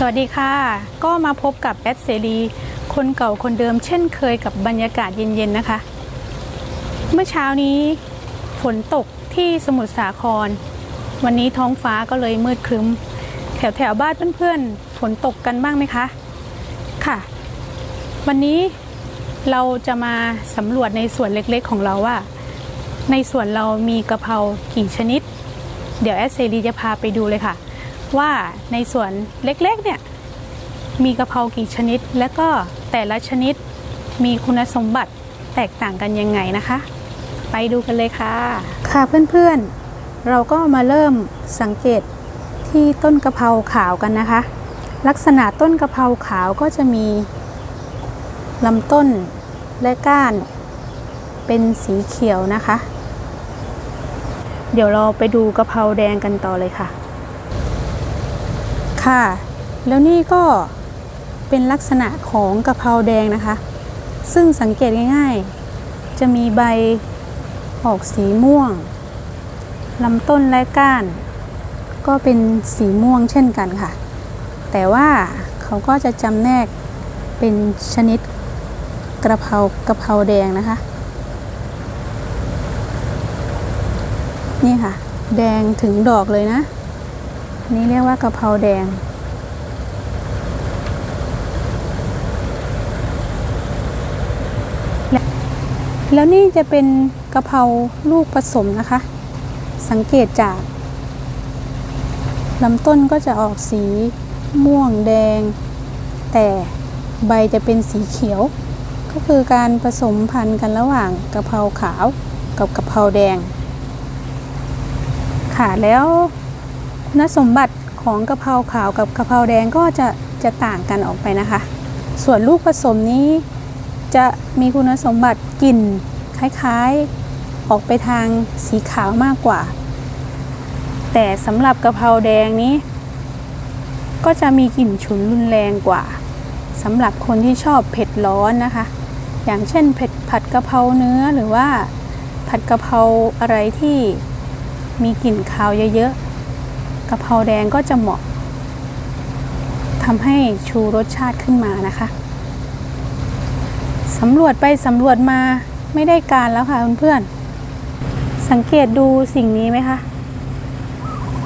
สวัสดีค่ะ ก็มาพบกับแอดเสรีคนเก่าคนเดิมเช่นเคยกับบรรยากาศเย็นๆนะคะ เมื่อเช้านี้ฝนตกที่สมุทรสาคร วันนี้ท้องฟ้าก็เลยมืดครึ้ม แถวแถวบ้านเพื่อนๆฝนตกกันบ้างไหมคะ ค่ะ วันนี้เราจะมาสำรวจในส่วนเล็กๆของเราว่า ในส่วนเรามีกะเพรากี่ชนิด เดี๋ยวแอดเซรีจะพาไปดูเลยค่ะ ว่าในส่วนเล็กๆเนี่ยมีกะเพรากี่ชนิด และก็แต่ละชนิดมีคุณสมบัติแตกต่างกันยังไงนะคะ ไปดูกันเลยค่ะ ค่ะเพื่อนๆ เราก็มาเริ่มสังเกตที่ต้นกะเพราขาวกันนะคะ ลักษณะต้นกะเพราขาวก็จะมีลำต้นและก้านเป็นสีเขียวนะคะ เดี๋ยวเราไปดูกะเพราแดงกันต่อเลยค่ะ ค่ะ แล้วนี่ก็เป็นลักษณะของกะเพราแดงนะคะ ซึ่งสังเกตง่ายๆ จะมีใบออกสีม่วงลำต้นและก้าน ก็เป็นสีม่วงเช่นกันค่ะ แต่ว่าเขาก็จะจำแนกเป็นชนิดกระเพรากระเพราแดงนะคะ นี่ค่ะ แดงถึงดอกเลยนะ นนี้เรียกว่ากะเพราแดงแลแล้วนี่จะเป็นกะเพราลูกผสมนะคะ สังเกตจากลำต้นก็จะออกสีม่วงแดง แต่ใบจะเป็นสีเขียว ก็คือการผสมพันธุ์กันระหว่างกะเพราขาวกับกะเพราแดง ค่ะแล้ว คุณสมบัติของกะเพราขาวกับกะเพราแดงก็จะจะต่างกันออกไปนะคะ ส่วนลูกผสมนี้จะมีคุณสมบัติกลิ่นคล้ายๆออกไปทางสีขาวมากกว่า แต่สำหรับกะเพราแดงนี้ ก็จะมีกลิ่นฉุนรุนแรงกว่าสำหรับคนที่ชอบเผ็ดร้อนนะคะ อย่างเช่นเผ็ดผัดกะเพราเนื้อหรือว่าผัดกะเพราอะไรที่มีกลิ่นคาวเยอะๆ กะเพราแดงก็จะเหมาะทำให้ชูรสชาติขึ้นมานะคะสำรวจไปสำรวจมาไม่ได้การแล้วค่ะเพื่อนๆสังเกตดูสิ่งนี้ไหมคะ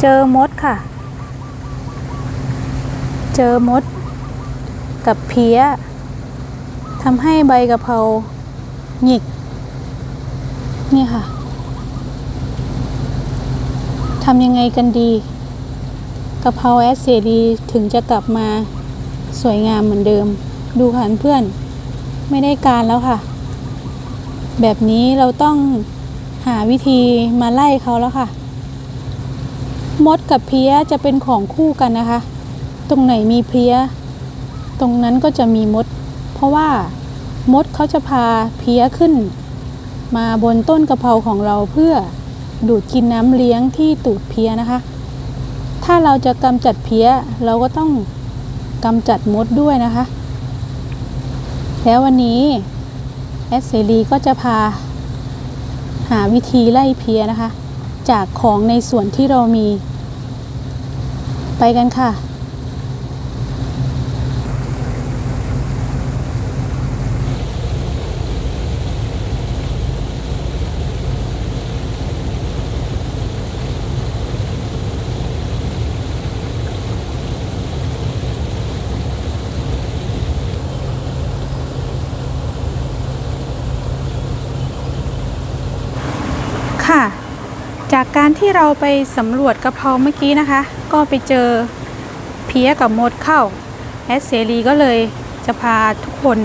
เจอมดค่ะ เจอมด กับเพี้ยทำให้ใบกะเพราหงิก นี่ค่ะทำยังไงกันดี กะเพราแอสเซดีถึงจะกลับมาสวยงามเหมือนเดิม ดูค่ะเพื่อน ไม่ได้การแล้วค่ะ แบบนี้เราต้องหาวิธีมาไล่เขาแล้วค่ะ มดกับเพี้ยจะเป็นของคู่กันนะคะ ตรงไหนมีเพี้ย ตรงนั้นก็จะมีมด เพราะว่ามดเขาจะพาเพี้ยขึ้น มาบนต้นกระเพราของเราเพื่อดูดกินน้ำเลี้ยงที่ตูดเพี้ยนะคะ ถ้าเราจะกำจัดเพี้ย เราก็ต้องกำจัดมดด้วยนะคะ แล้ววันนี้แอสเซรีก็จะพา หาวิธีไล่เพี้ยนะคะ จากของในส่วนที่เรามี ไปกันค่ะค่ะ จากการที่เราไปสำรวจกระเพราเมื่อกี้นะคะ ก็ไปเจอเพี้ยกับมดเข้าแอสเซรีก็เลยจะพาทุกคน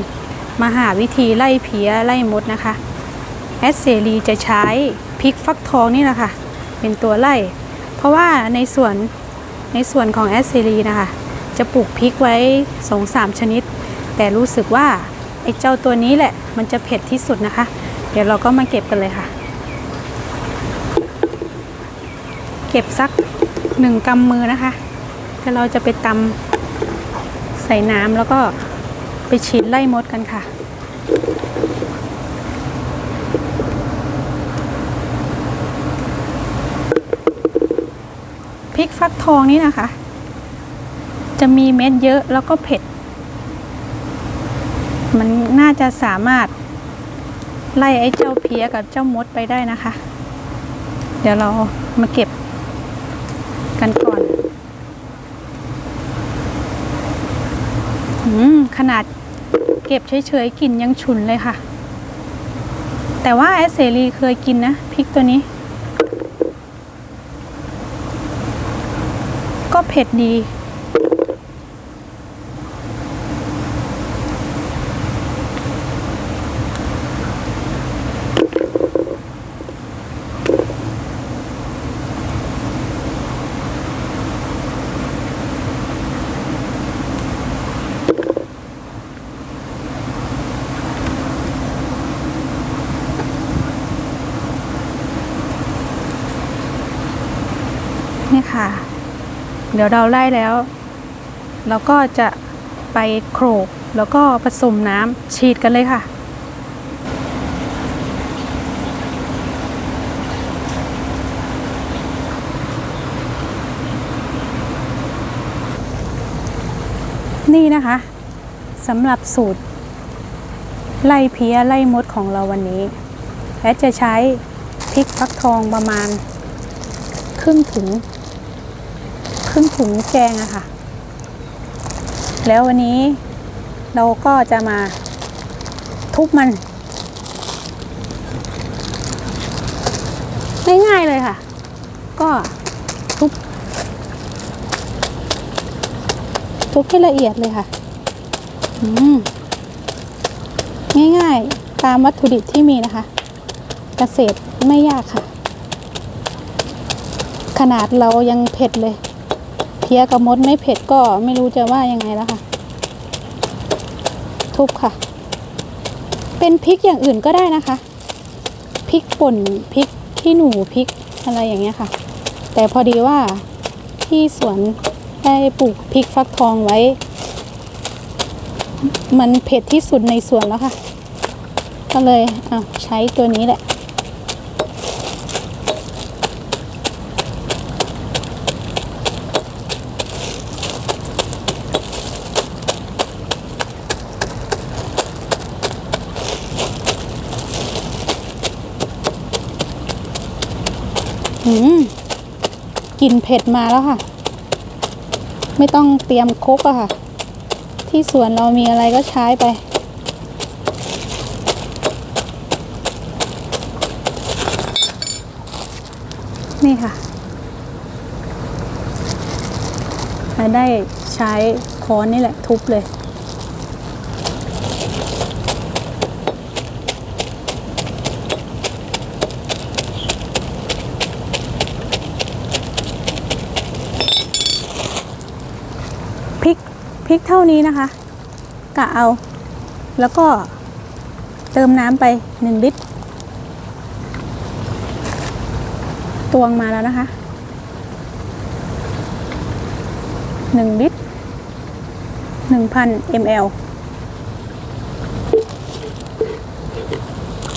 มาหาวิธีไล่เพี้ยไล่มดนะคะแอสเซรีจะใช้พริกฟักทองนี่แหละค่ะ เป็นตัวไล่ เพราะว่าในส่วนในส่วนของแอสเซรีนะคะ จะปลูกพริกไว้สองสามชนิด แต่รู้สึกว่าไอ้เจ้าตัวนี้แหละมันจะเผ็ดที่สุดนะคะ เดี๋ยวเราก็มาเก็บกันเลยค่ะ เก็บสักหนึ่งกำมือนะคะแล้วเราจะไปตำใส่น้ำแล้วก็ไปฉีดไล่มดกันค่ะ พริกฟักทองนี่นะคะ จะมีเม็ดเยอะแล้วก็เผ็ด มันน่าจะสามารถไล่ไอ้เจ้าเพี้ยกับเจ้ามดไปได้นะคะ เดี๋ยวเรามาเก็บ กันก่อน อืม ขนาดเก็บเฉยๆกลิ่นยังฉุนเลยค่ะ แต่ว่าแอสเซรีเคยกินนะพริกตัวนี้ ก็เผ็ดดี นี่ค่ะ เดี๋ยวเราไล่แล้วเราก็จะไปโขลกแล้วก็ผสมน้ำฉีดกันเลยค่ะนี่นะคะสำหรับสูตร ไล่เพี้ยไล่มดของเราวันนี้ และจะใช้พริกฟักทองประมาณ ครึ่งถุง ครึ่งถุงแกงอะค่ะ แล้ววันนี้เราก็จะมาทุบมัน ง่ายๆเลยค่ะ ก็ทุบ ทุบให้ละเอียดเลยค่ะ ง่ายๆ ตามวัตถุดิบที่มีนะคะ เกษตรไม่ยากค่ะ ขนาดเรายังเผ็ดเลย เพี้ยกับมดไม่เผ็ดก็ไม่รู้จะว่ายังไงแล้วค่ะ ทุบค่ะ เป็นพริกอย่างอื่นก็ได้นะคะพริกป่นพริกขี้หนูพริกอะไรอย่างเงี้ยค่ะ แต่พอดีว่าที่สวนได้ปลูกพริกฟักทองไว้ มันเผ็ดที่สุดในสวนแล้วค่ะ ก็เลยอะใช้ตัวนี้แหละ อืมกลิ่นเผ็ดมาแล้วค่ะ ไม่ต้องเตรียมครกอะค่ะ ที่สวนเรามีอะไรก็ใช้ไป นี่ค่ะและได้ใช้ค้อนนี่แหละทุบเลย ริกเท่านี้นะคะกะเอา แล้วก็เติมน้ำไปหนึ่งลิตร ตวงมาแล้วนะคะหนึ่งลิตรหนึ่งพันมล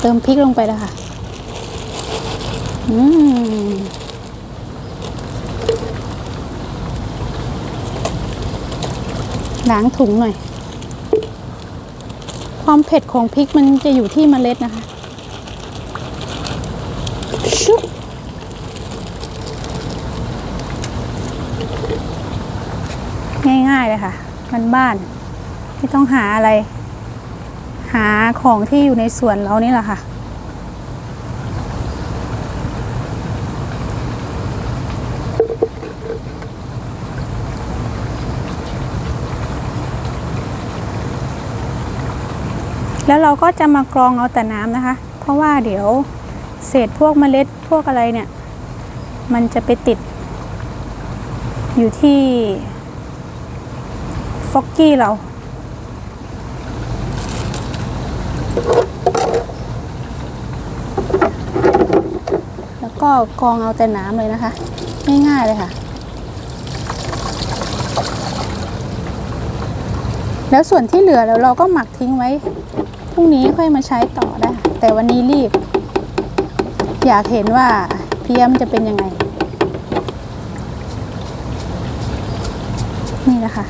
เติมพริกลงไปแล้วค่ะ อืม ล้างถุงหน่อย ความเผ็ดของพริกมันจะอยู่ที่เมล็ดนะคะชุบง่ายๆเลยค่ะมันบ้านไม่ต้องหาอะไร หาของที่อยู่ในสวนเรานี่แหละค่ะ แล้วเราก็จะมากรองเอาแต่น้ำนะคะ เพราะว่าเดี๋ยวเศษพวกเมล็ดพวกอะไรเนี่ย มันจะไปติด อยู่ที่ฟอกกี้เรา แล้วก็กรองเอาแต่น้ำเลยนะคะ ง่ายๆเลยค่ะ แล้วส่วนที่เหลือแล้วเราก็หมักทิ้งไว้ พรุ่งนี้ค่อยมาใช้ต่อได้ แต่วันนี้รีบ อยากเห็นว่าเพี้ยมนจะเป็นยังไง นี่แหละค่ะ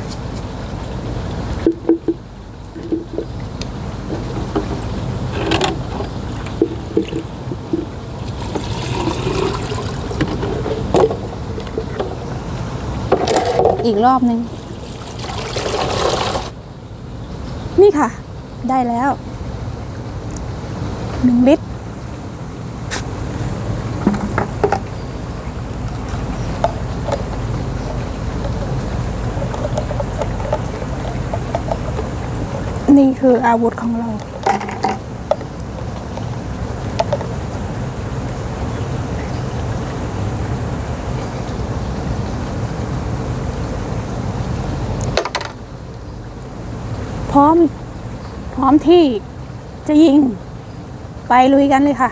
อีกรอบนึง นี่ค่ะ ได้แล้ว หนึ่งลิตร นี่คืออาวุธของเราพร้อม พร้อมที่จะยิง ไปลุยกันเลยค่ะ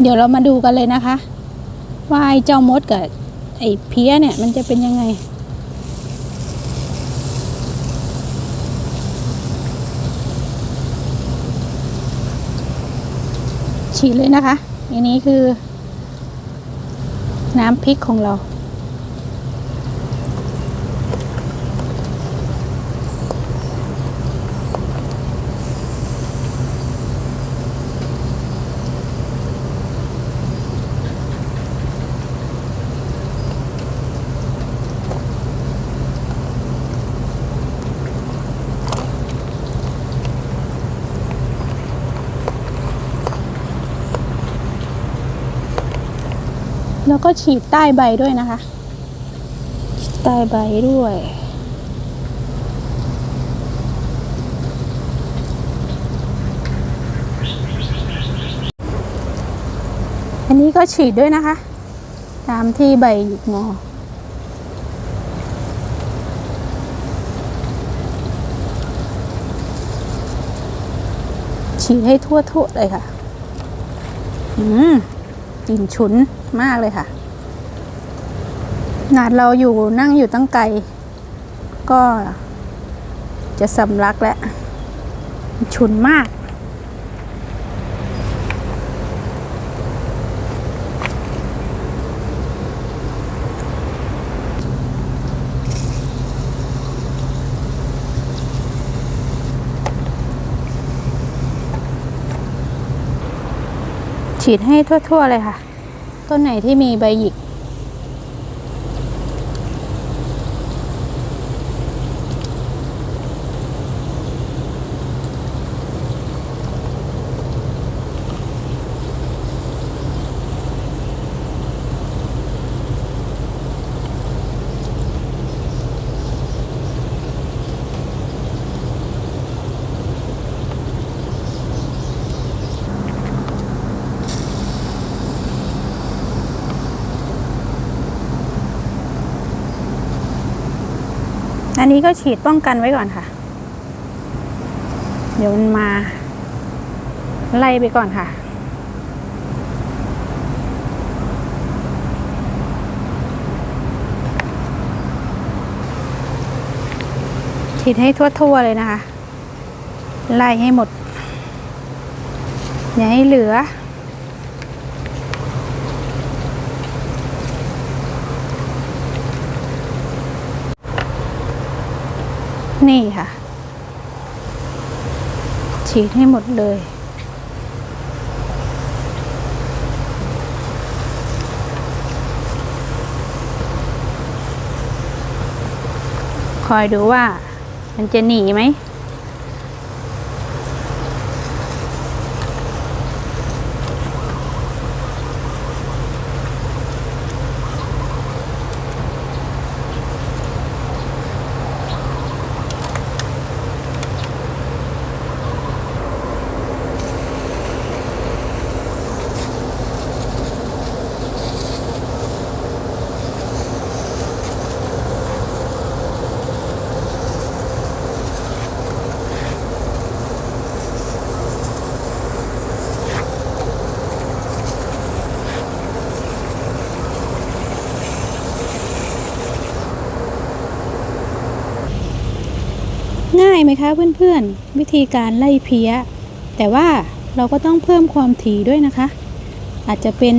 เดี๋ยวเรามาดูกันเลยนะคะ ว่าไอ้เจ้ามดกับไอ้เพี้ยเนี่ย มันจะเป็นยังไงฉีดเลยนะคะ อันนี้คือ น้ำพริกของเรา แล้วก็ฉีดใต้ใบด้วยนะคะฉีดใต้ใบด้วย อันนี้ก็ฉีดด้วยนะคะ ตามที่ใบหยิกงอฉีดให้ทั่วๆเลยค่ะ อืมกลิ่นฉุน มากเลยค่ะนาดเราอยู่นั่งอยู่ตั้งไกล ก็จะสำลักแล้วฉุนมาก ฉีดให้ทั่ว ๆ เลยค่ะ ต้นไหนที่มีใบหยิก อันนี้ก็ฉีดป้องกันไว้ก่อนค่ะ เดี๋ยวมันมา ไล่ไปก่อนค่ะ ฉีดให้ทั่วๆเลยนะคะ ไล่ให้หมด อย่าให้เหลือ นี่ค่ะ ฉีดให้หมดเลย คอยดูว่ามันจะหนีไหม ง่ายไหมคะเพื่อนๆ วิธีการไล่เพี้ย แต่ว่าเราก็ต้องเพิ่มความถี่ด้วยนะคะ อาจจะเป็น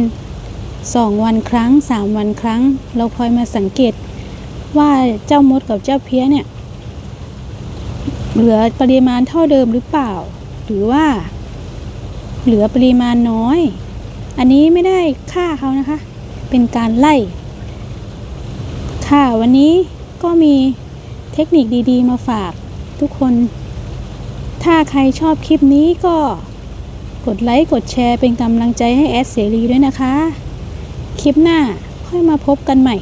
2 วันครั้ง 3 วันครั้ง เราคอยมาสังเกตว่าเจ้ามดกับเจ้าเพี้ยเนี่ย เหลือปริมาณเท่าเดิมหรือเปล่า หรือว่า เหลือปริมาณน้อย อันนี้ไม่ได้ฆ่าเขานะคะ เป็นการไล่ ค่ะวันนี้ก็มีเทคนิคดีๆ มาฝาก ทุกคน ถ้าใครชอบคลิปนี้ก็กดไลค์กดแชร์เป็นกำลังใจให้แอดเสรีด้วยนะคะ คลิปหน้าค่อยมาพบกันใหม่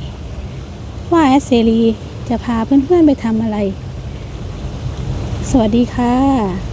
ว่าแอดเสรีจะพาเพื่อนๆไปทำอะไร สวัสดีค่ะ